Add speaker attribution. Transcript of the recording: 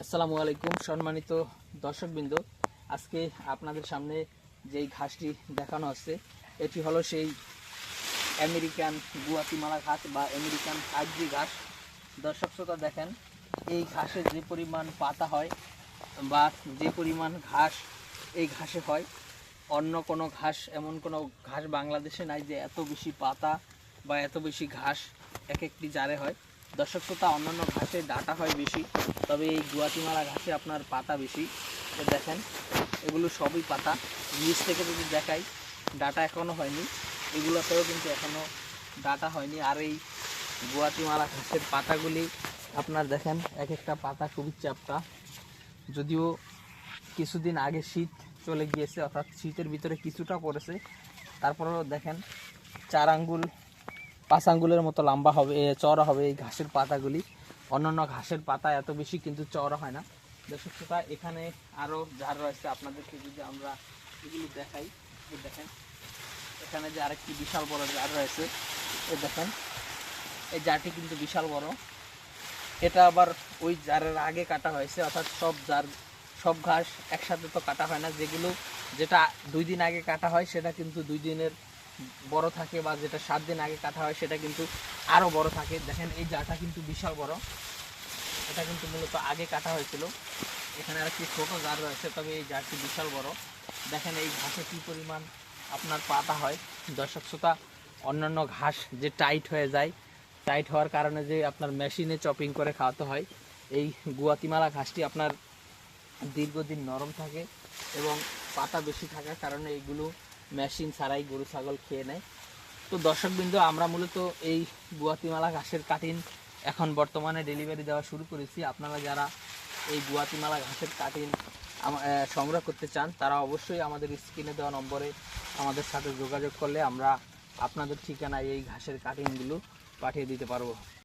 Speaker 1: আসসালামু আলাইকুম, সম্মানিত দর্শকবৃন্দ। আজকে আপনাদের সামনে যেই ঘাসটি দেখানো হচ্ছে, এটি হলো সেই আমেরিকান গুয়াতিমালা ঘাস বা আমেরিকান হাইব্রি ঘাস। দর্শক শ্রোতা দেখেন, এই ঘাসে যে পরিমাণ পাতা হয় বা যে পরিমাণ ঘাস এই ঘাসে হয়, অন্য কোনো ঘাস, এমন কোনো ঘাস বাংলাদেশে নাই যে এত বেশি পাতা বা এত বেশি ঘাস এক একটি জারে হয়। দর্শক শ্রোতা, অন্যান্য ঘাসে ডাটা হয় বেশি, তবে এই গুয়াতিমালা ঘাসে আপনার পাতা বেশি। দেখেন, এগুলো সবই পাতা। নিচ থেকে যদি দেখাই, ডাটা এখনও হয়নি। এগুলোতেও কিন্তু এখনও ডাটা হয়নি। আর এই গুয়াতিমালা ঘাসের পাতাগুলি, আপনার দেখেন এক একটা পাতা খুবই চাপটা যদিও কিছুদিন আগে শীত চলে গিয়েছে, অর্থাৎ শীতের ভিতরে কিছুটা পড়েছে। তারপরেও দেখেন, চার আঙ্গুল পাঁচ মতো লম্বা হবে এ, চওড়া হবে এই ঘাসের পাতাগুলি। অন্যান্য ঘাসের পাতা এত বেশি কিন্তু চওড়া হয় না। দর্শক এখানে আরও যার রয়েছে। আপনাদেরকে যদি আমরা এগুলি দেখাই দেখেন এখানে যে আরেকটি বিশাল বড় জার রয়েছে এ দেখেন এই জারটি কিন্তু বিশাল বড়। এটা আবার ওই জারের আগে কাটা হয়েছে অর্থাৎ সব জার সব ঘাস একসাথে তো কাটা হয় না। যেগুলো যেটা দুই দিন আগে কাটা হয় সেটা কিন্তু দুই দিনের বড় থাকে বা যেটা সাত দিন আগে কাটা হয়, সেটা কিন্তু আরও বড় থাকে। দেখেন, এই জারটা কিন্তু বিশাল বড়। এটা কিন্তু মূলত আগে কাটা হয়েছিল। এখানে আর একটি ছোটো জার রয়েছে, তবে এই জারটি বিশাল বড়। দেখেন, এই ঘাসে কী পরিমাণ আপনার পাতা হয়। দর্শক শ্রোতা, অন্যান্য ঘাস যে টাইট হয়ে যায়, টাইট হওয়ার কারণে যে আপনার মেশিনে চপিং করে খাওয়াতে হয়, এই গুয়াতিমালা ঘাসটি আপনার দীর্ঘদিন নরম থাকে এবং পাতা বেশি থাকার কারণে এইগুলো মেশিন ছাড়াই গরু, ছাগল খেয়ে নেয়। তো দর্শকবৃন্দ, আমরা মূলত এই গুয়াতিমালা ঘাসের কাটিন এখন বর্তমানে ডেলিভারি দেওয়া শুরু করেছি। আপনারা যারা এই গুয়াতিমালা ঘাসের কাটিন সংগ্রহ করতে চান, তারা অবশ্যই আমাদের স্ক্রিনে দেওয়া নম্বরে আমাদের সাথে যোগাযোগ করলে আমরা আপনাদের ঠিকানায় এই ঘাসের কাটিংগুলো পাঠিয়ে দিতে পারব।